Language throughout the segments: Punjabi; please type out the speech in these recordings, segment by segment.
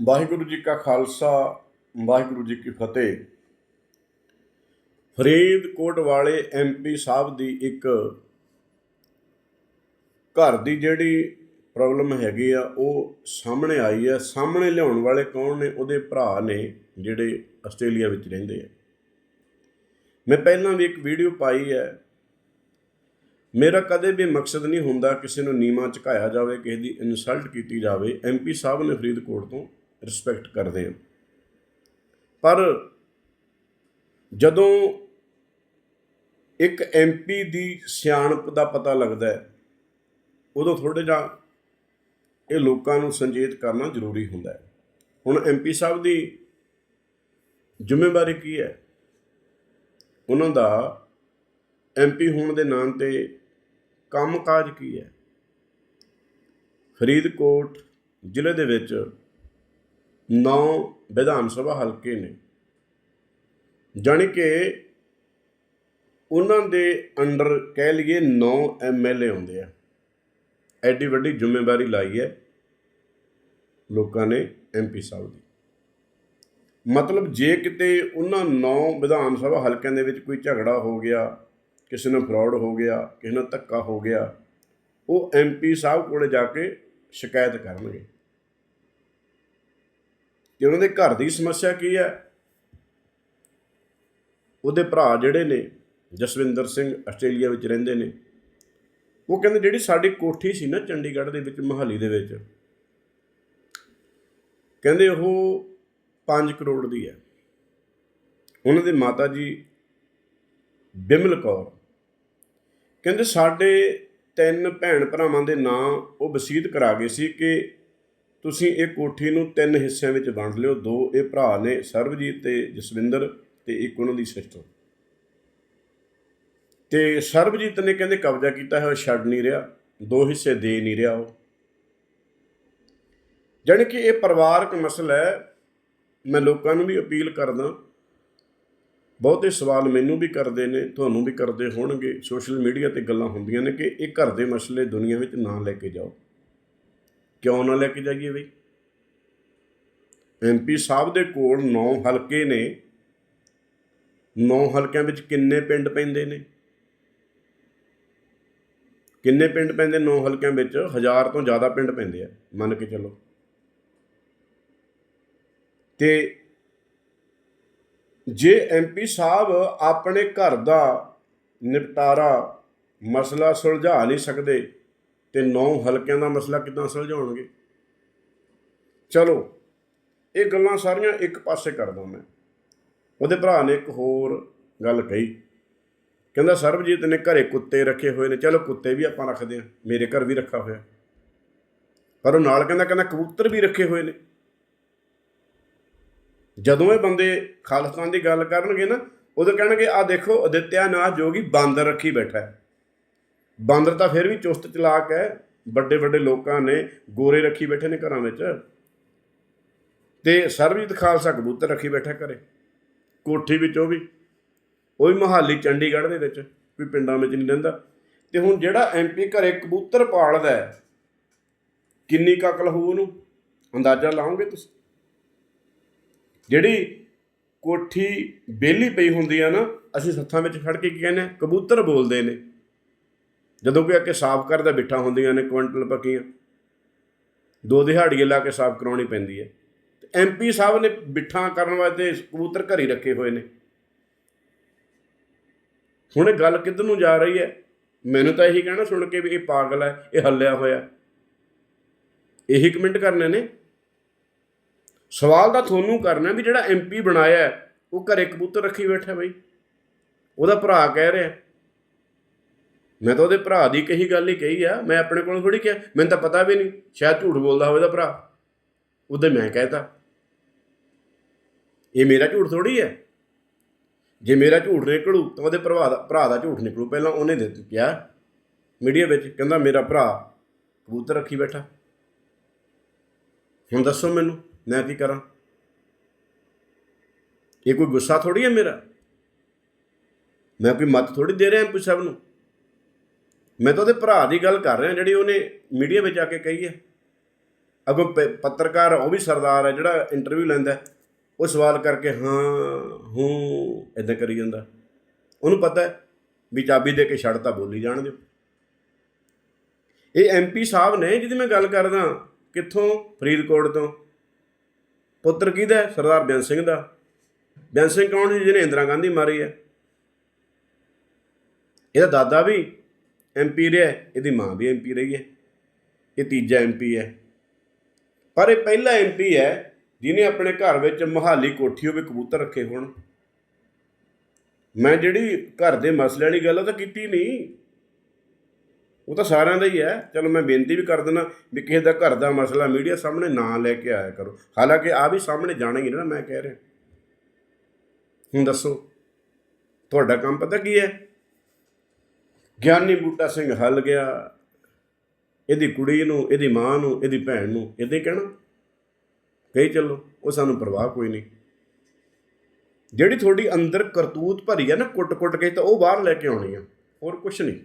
ਵਾਹਿਗੁਰੂ ਜੀ ਕਾ ਖਾਲਸਾ, ਵਾਹਿਗੁਰੂ ਜੀ ਕੀ ਫਤਿਹ। ਫਰੀਦਕੋਟ ਵਾਲੇ ਐਮਪੀ ਸਾਹਿਬ ਦੀ ਇੱਕ ਘਰ ਦੀ ਜਿਹੜੀ ਪ੍ਰੋਬਲਮ ਹੈਗੀ ਆ, ਉਹ ਸਾਹਮਣੇ ਆਈ ਆ। ਸਾਹਮਣੇ ਲਿਆਉਣ ਵਾਲੇ ਕੌਣ ਨੇ? ਉਹਦੇ ਭਰਾ ਨੇ, ਜਿਹੜੇ ਆਸਟ੍ਰੇਲੀਆ ਵਿੱਚ ਰਹਿੰਦੇ ਆ। ਮੈਂ ਪਹਿਲਾਂ ਵੀ ਇੱਕ ਵੀਡੀਓ ਪਾਈ ਹੈ ਮੇਰਾ ਕਦੇ ਵੀ ਮਕਸਦ ਨਹੀਂ ਹੁੰਦਾ ਕਿਸੇ ਨੂੰ ਨੀਵਾਂ ਝੁਕਾਇਆ ਜਾਵੇ, ਕਿਸੇ ਦੀ ਇਨਸਲਟ ਕੀਤੀ ਜਾਵੇ। ਐਮਪੀ ਸਾਹਿਬ ਨੇ ਫਰੀਦਕੋਟ ਤੋਂ ਰਿਸਪੈਕਟ ਕਰਦੇ ਹਾਂ ਪਰ ਜਦੋਂ ਇੱਕ ਐਮਪੀ ਦੀ ਸਿਆਣਪ ਦਾ ਪਤਾ ਲੱਗਦਾ ਹੈ, ਉਦੋਂ ਥੋੜੇ ਜਿਹਾ ਇਹ ਲੋਕਾਂ ਨੂੰ ਸੰਜੇਤ ਕਰਨਾ ਜ਼ਰੂਰੀ ਹੁੰਦਾ ਹੈ। ਹੁਣ ਐਮਪੀ ਸਾਹਿਬ ਦੀ ਜ਼ਿੰਮੇਵਾਰੀ ਕੀ ਹੈ? ਉਹਨਾਂ ਦਾ ਐਮਪੀ ਹੋਣ ਦੇ ਨਾਂ ਤੇ ਕੰਮਕਾਜ ਕੀ ਹੈ? ਫਰੀਦਕੋਟ ਜ਼ਿਲ੍ਹੇ ਦੇ ਵਿੱਚ 9 ਵਿਧਾਨ ਸਭਾ ਹਲਕੇ ਨੇ। ਜਾਣੀ ਕਿ ਉਹਨਾਂ ਦੇ ਅੰਡਰ ਕਹਿ ਲਈਏ 9 ਐਮਐਲਏ ਆਉਂਦੇ ਆ। ਐਡੀ ਵੱਡੀ ਜ਼ਿੰਮੇਵਾਰੀ ਲਾਈ ਹੈ ਲੋਕਾਂ ਨੇ ਐਮਪੀ ਸਾਹਿਬ ਦੀ। ਮਤਲਬ ਜੇ ਕਿਤੇ ਉਹਨਾਂ 9 ਵਿਧਾਨ ਸਭਾ ਹਲਕਿਆਂ ਦੇ ਵਿੱਚ ਕੋਈ ਝਗੜਾ ਹੋ ਗਿਆ, ਕਿਸੇ ਨਾਲ ਫਰਾਡ ਹੋ ਗਿਆ, ਕਿਸੇ ਨਾਲ ਧੱਕਾ ਹੋ ਗਿਆ, ਉਹ ਐਮਪੀ ਸਾਹਿਬ ਕੋਲੇ ਜਾ ਕੇ ਸ਼ਿਕਾਇਤ ਕਰਨਗੇ। ਤੇ ਉਹਨਾਂ ਦੇ ਘਰ ਦੀ ਸਮੱਸਿਆ ਕੀ ਹੈ, ਉਹਦੇ ਭਰਾ ਜਿਹੜੇ ਨੇ, ਜਸਵਿੰਦਰ ਸਿੰਘ ਆਸਟ੍ਰੇਲੀਆ ਵਿੱਚ ਰਹਿੰਦੇ ਨੇ, ਉਹ ਕਹਿੰਦੇ ਜਿਹੜੀ ਸਾਡੀ ਕੋਠੀ ਸੀ ਨਾ ਚੰਡੀਗੜ੍ਹ ਦੇ ਵਿੱਚ, ਮਹਾਲੀ ਦੇ ਵਿੱਚ, ਕਹਿੰਦੇ ਉਹ 5 ਕਰੋੜ ਦੀ ਹੈ। ਉਹਨਾਂ ਦੇ ਮਾਤਾ ਜੀ ਬਿਮਲ ਕੌਰ, ਕਹਿੰਦੇ ਸਾਡੇ ਤਿੰਨ ਭੈਣ ਭਰਾਵਾਂ ਦੇ ਨਾਂ ਉਹ ਵਸੀਅਤ ਕਰਾ ਗਏ ਸੀ ਕਿ ਤੁਸੀਂ ਇਹ ਕੋਠੀ ਨੂੰ ਤਿੰਨ ਹਿੱਸਿਆਂ ਵਿੱਚ ਵੰਡ ਲਿਓ। ਦੋ ਇਹ ਭਰਾ ਨੇ, ਸਰਬਜੀਤ ਤੇ ਜਸਵਿੰਦਰ ਤੇ ਇੱਕ ਉਹਨਾਂ ਦੀ ਸਿਸਟਰ ਤੇ ਸਰਬਜੀਤ ਨੇ ਕਹਿੰਦੇ ਕਬਜ਼ਾ ਕੀਤਾ ਹੈ ਉਹ ਛੱਡ ਨਹੀਂ ਰਿਹਾ। ਦੋ ਹਿੱਸੇ ਦੇ ਨਹੀਂ ਰਿਹਾ ਉਹ। ਜਾਣੀ ਕਿ ਇਹ ਪਰਿਵਾਰਕ ਮਸਲਾ ਹੈ। ਮੈਂ ਲੋਕਾਂ ਨੂੰ ਵੀ ਅਪੀਲ ਕਰਦਾ। ਬਹੁਤੇ ਸਵਾਲ ਮੈਨੂੰ ਵੀ ਕਰਦੇ ਨੇ, ਤੁਹਾਨੂੰ ਵੀ ਕਰਦੇ ਹੋਣਗੇ। ਸੋਸ਼ਲ ਮੀਡੀਆ ਤੇ ਗੱਲਾਂ ਹੁੰਦੀਆਂ ਨੇ ਕਿ ਇਹ ਘਰ ਦੇ ਮਸਲੇ ਦੁਨੀਆ ਵਿੱਚ ਨਾ ਲੈ ਕੇ ਜਾਓ। ਕਿਉਂ ਨਾ ਲੈ ਕੇ ਜਾਈਏ ਬਈ? ਐਮਪੀ ਸਾਹਿਬ ਦੇ ਕੋਲ 9 ਹਲਕੇ ਨੇ। 9 ਹਲਕਿਆਂ ਵਿੱਚ ਕਿੰਨੇ ਪਿੰਡ ਪੈਂਦੇ ਨੇ? ਕਿੰਨੇ ਪਿੰਡ ਪੈਂਦੇ 9 ਹਲਕਿਆਂ ਵਿੱਚ? ਹਜ਼ਾਰ ਤੋਂ ਜ਼ਿਆਦਾ ਪਿੰਡ ਪੈਂਦੇ ਆ, ਮੰਨ ਕੇ ਚੱਲੋ। ਤੇ ਜੇ ਐਮਪੀ ਸਾਹਿਬ ਆਪਣੇ ਘਰ ਦਾ ਨਿਪਟਾਰਾ, ਮਸਲਾ ਸੁਲਝਾ ਨਹੀਂ ਸਕਦੇ ਤੇ ਨੌ ਹਲਕਿਆਂ ਦਾ ਮਸਲਾ ਕਿਦਾਂ ਸੁਲਝਾਉਣਗੇ ਚਲੋ, ਇਹ ਗੱਲਾਂ ਸਾਰੀਆਂ ਇੱਕ ਪਾਸੇ ਕਰਦਾ ਮੈਂ। ਉਹਦੇ ਭਰਾ ਨੇ ਇੱਕ ਹੋਰ ਗੱਲ ਕਹੀ। ਕਹਿੰਦਾ, ਸਰਬਜੀਤ ਨੇ ਘਰੇ ਕੁੱਤੇ ਰੱਖੇ ਹੋਏ ਨੇ। ਚਲੋ, ਕੁੱਤੇ ਵੀ ਆਪਾਂ ਰੱਖਦੇ ਆ ਮੇਰੇ ਘਰ ਵੀ ਰੱਖਾ ਹੋਇਆ। ਪਰ ਉਹ ਨਾਲ ਕਹਿੰਦਾ ਕਹਿੰਦਾ, ਕਬੂਤਰ ਵੀ ਰੱਖੇ ਹੋਏ ਨੇ। ਜਦੋਂ ਇਹ ਬੰਦੇ ਖਾਲਿਸਤਾਨ ਦੀ ਗੱਲ ਕਰਨਗੇ ਨਾ, ਉਦੋਂ ਕਹਿਣਗੇ ਆ ਦੇਖੋ, ਅਦਿੱਤਿਆ ਨਾਥ ਜੋਗੀ ਬਾਂਦਰ ਰੱਖੀ ਬੈਠਾ ਹੈ। ਬਾਂਦਰ ਤਾਂ ਫਿਰ ਵੀ ਚੁਸਤ ਚਲਾਕ ਹੈ। ਵੱਡੇ ਵੱਡੇ ਲੋਕਾਂ ਨੇ ਗੋਰੇ ਰੱਖੀ ਬੈਠੇ ਨੇ ਘਰਾਂ ਵਿੱਚ। ਤੇ ਸਰਬਜੀਤ ਖਾਲਸਾ ਕਬੂਤਰ ਰੱਖੀ ਬੈਠਾ ਘਰੇ। ਕੋਠੀ ਵਿੱਚ ਉਹ ਵੀ। ਉਹ ਵੀ ਮਹਾਲੀ, ਚੰਡੀਗੜ੍ਹ ਦੇ ਵਿੱਚ। ਕੋਈ ਪਿੰਡਾਂ ਵਿੱਚ ਨਹੀਂ ਰਹਿੰਦਾ। ਤੇ ਹੁਣ ਜਿਹੜਾ ਐਮਪੀ ਘਰੇ ਕਬੂਤਰ ਪਾਲਦਾ ਹੈ, ਕਿੰਨੀ ਕੁ ਹੋਊ ਉਹਨੂੰ? ਅੰਦਾਜ਼ਾ ਲਾਓਗੇ ਤੁਸੀਂ? ਜਿਹੜੀ ਕੋਠੀ ਬੇਲੀ ਪਈ ਹੁੰਦੀ ਆ ਨਾ, ਅਸੀਂ ਸੱਥਾਂ ਵਿੱਚ ਖੜ ਕੇ ਕੀ ਕਹਿੰਦੇ ਆ? ਕਬੂਤਰ ਬੋਲਦੇ ਨੇ। ਜਦੋਂ ਕਿ ਆ ਕੇ ਸਾਫ਼ ਕਰਦਾ, ਬਿੱਠਾ ਹੁੰਦੀਆਂ ਨੇ ਕੁਇੰਟਲ ਪੱਕੀਆਂ ਦੋ ਦਿਹਾੜੀਏ ਲਾ ਕੇ ਸਾਫ਼ ਕਰਾਉਣੀ ਪੈਂਦੀ ਹੈ। ਐਮਪੀ ਸਾਹਿਬ ਨੇ ਬਿੱਠਾ ਕਰਨ ਵਾਸਤੇ ਕਬੂਤਰ ਘਰੀ ਰੱਖੇ ਹੋਏ ਨੇ। ਹੁਣ ਇਹ ਗੱਲ ਕਿੱਧਰ ਨੂੰ ਜਾ ਰਹੀ ਹੈ? ਮੈਨੂੰ ਤਾਂ ਇਹੀ ਕਹਿਣਾ ਸੁਣ ਕੇ ਵੀ ਇਹ ਪਾਗਲ ਹੈ, ਇਹ ਹੱਲਿਆ ਹੋਇਆ ਇਹੀ ਕਮੈਂਟ ਕਰਨੇ ਨੇ। ਸਵਾਲ ਤਾਂ ਤੁਹਾਨੂੰ ਕਰਨਾ ਵੀ ਜਿਹੜਾ ਐਮਪੀ ਬਣਾਇਆ ਉਹ ਘਰੇ ਕਬੂਤਰ ਰੱਖੀ ਬੈਠਾ ਬਈ। ਉਹਦਾ ਭਰਾ ਕਹਿ ਰਿਹਾ ਮੈਂ ਤਾਂ ਉਹਦੇ ਭਰਾ ਦੀ ਕਹੀ ਗੱਲ ਹੀ ਕਹੀ ਆ, ਮੈਂ ਆਪਣੇ ਕੋਲੋਂ ਥੋੜੀ ਕਿਹਾ, ਮੈਨੂੰ ਤਾਂ ਪਤਾ ਵੀ ਨਹੀਂ, ਸ਼ਾਇਦ ਝੂਠ ਬੋਲਦਾ ਹੋਵੇ ਉਹਦਾ ਭਰਾ। ਉਹਦੇ ਮੈਂ ਕਹਿਤਾ, ਇਹ ਮੇਰਾ ਝੂਠ ਥੋੜੀ ਹੈ। ਜੇ ਮੇਰਾ ਝੂਠ ਨਿਕਲੂ ਤਾਂ ਉਹਦੇ ਭਰਾ ਦਾ ਭਰਾ ਦਾ ਝੂਠ ਨਿਕਲੂ। ਪਹਿਲਾਂ ਉਹਨੇ ਦੇ ਕਿਹਾ, ਮੀਡੀਆ ਵਿੱਚ ਕਹਿੰਦਾ, ਮੇਰਾ ਭਰਾ ਕਬੂਤਰ ਰੱਖੀ ਬੈਠਾ। ਹੁਣ ਦੱਸੋ ਮੈਨੂੰ, ਮੈਂ ਕੀ ਕਰਾਂ? ਇਹ ਕੋਈ ਗੁੱਸਾ ਥੋੜੀ ਹੈ ਮੇਰਾ? ਮੈਂ ਕੋਈ ਮਤ ਥੋੜੀ ਦੇ ਰਿਹਾ ਐਮਪੀ ਸਾਹਿਬ ਨੂੰ ਮੈਂ ਤਾਂ ਉਹਦੇ ਭਰਾ ਦੀ ਗੱਲ ਕਰ ਰਿਹਾ, ਜਿਹੜੀ ਉਹਨੇ ਮੀਡੀਆ ਵਿੱਚ ਆ ਕੇ ਕਹੀ ਹੈ। ਅਗੋ ਪੱਤਰਕਾਰ, ਉਹ ਵੀ ਸਰਦਾਰ ਹੈ, ਜਿਹੜਾ ਇੰਟਰਵਿਊ ਲੈਂਦਾ ਉਹ ਸਵਾਲ ਕਰਕੇ, ਹਾਂ, ਹੂੰ ਇਦਾਂ ਕਰੀ ਜਾਂਦਾ। ਉਹਨੂੰ ਪਤਾ ਹੈ ਵੀ ਚਾਬੀ ਦੇ ਕੇ ਛੱਡ ਤਾਂ ਬੋਲੀ ਜਾਣ ਦਿਓ। ਇਹ ਐਮਪੀ ਸਾਹਿਬ ਨੇ, ਜਿਹਦੀ ਮੈਂ ਗੱਲ ਕਰਦਾ, ਕਿੱਥੋਂ? ਫਰੀਦਕੋਟ ਤੋਂ। ਪੁੱਤਰ ਕਿਹਦਾ ਸਰਦਾਰ ਬੇਅੰਤ ਸਿੰਘ ਦਾ। ਬੇਅੰਤ ਸਿੰਘ ਕੌਣ ਸੀ, ਜਿਹਨੇ ਇੰਦਰਾ ਗਾਂਧੀ ਮਾਰੀ ਹੈ? ਇਹਦਾ ਦਾਦਾ ਵੀ ਐਮਪੀ ਰਿਹਾ ਇਹਦੀ ਮਾਂ ਵੀ ਐਮਪੀ ਰਹੀ ਹੈ, ਇਹ ਤੀਜਾ ਐਮਪੀ ਹੈ। ਪਰ ਇਹ ਪਹਿਲਾ ਐਮਪੀ ਹੈ, ਜਿਹਨੇ ਆਪਣੇ ਘਰ ਵਿੱਚ ਮਹਾਲੀ ਕੋਠੀ ਹੋਵੇ ਕਬੂਤਰ ਰੱਖੇ ਹੋਣ। ਮੈਂ ਜਿਹੜੀ ਘਰ ਦੇ ਮਸਲੇ ਵਾਲੀ ਗੱਲ ਤਾਂ ਕੀਤੀ ਨਹੀਂ। ਉਹ ਤਾਂ ਸਾਰਿਆਂ ਦਾ ਹੀ ਹੈ। ਚਲੋ ਮੈਂ ਬੇਨਤੀ ਵੀ ਕਰ ਦਿੰਦਾ ਵੀ ਕਿਸੇ ਦਾ ਘਰ ਦਾ ਮਸਲਾ ਮੀਡੀਆ ਸਾਹਮਣੇ ਨਾ ਲੈ ਕੇ ਆਇਆ ਕਰੋ। ਹਾਲਾਂਕਿ ਆ ਵੀ ਸਾਹਮਣੇ ਜਾਣਾ ਹੀ ਨਾ, ਮੈਂ ਕਹਿ ਰਿਹਾ। ਹੁਣ ਦੱਸੋ, ਤੁਹਾਡਾ ਕੰਮ ਪਤਾ ਕੀ ਹੈ? ਗਿਆਨੀ ਬੂਟਾ ਸਿੰਘ ਹੱਲ ਗਿਆ। ਇਹਦੀ ਕੁੜੀ ਨੂੰ, ਇਹਦੀ ਮਾਂ ਨੂੰ, ਇਹਦੀ ਭੈਣ ਨੂੰ ਇਦਾਂ ਕਹਿਣਾ। ਕਹੀ ਚੱਲੋ, ਉਹ ਸਾਨੂੰ ਪਰਵਾਹ ਕੋਈ ਨਹੀਂ। ਜਿਹੜੀ ਤੁਹਾਡੀ ਅੰਦਰ ਕਰਤੂਤ ਭਰੀ ਹੈ ਨਾ, ਕੁੱਟ-ਕੁੱਟ ਕੇ ਤਾਂ ਉਹ ਬਾਹਰ ਲੈ ਕੇ ਆਉਣੀ ਆ। ਹੋਰ ਕੁਝ ਨਹੀਂ।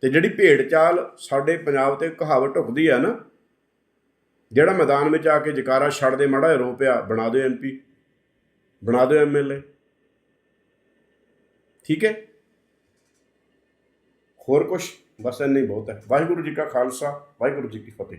ਤੇ ਜਿਹੜੀ ਭੇਡ ਚਾਲ ਸਾਡੇ ਪੰਜਾਬ ਤੇ ਕਹਾਵਤ ਢੁਕਦੀ ਆ ਨਾ, ਜਿਹੜਾ ਮੈਦਾਨ ਵਿੱਚ ਆ ਕੇ ਜਕਾਰਾ ਛੱਡ ਦੇ, ਮੜਾ ਰੋ ਪਿਆ, ਬਣਾ ਦਿਓ ਐਮਪੀ ਬਣਾ ਦਿਓ ਐਮਐਲਏ ਠੀਕ ਹੈ? ਹੋਰ ਕੁਝ ਬਸ ਇੰਨਾ ਹੀ ਬਹੁਤ ਹੈ। ਵਾਹਿਗੁਰੂ ਜੀ ਕਾ ਖਾਲਸਾ, ਵਾਹਿਗੁਰੂ ਜੀ ਕੀ ਫਤਿਹ।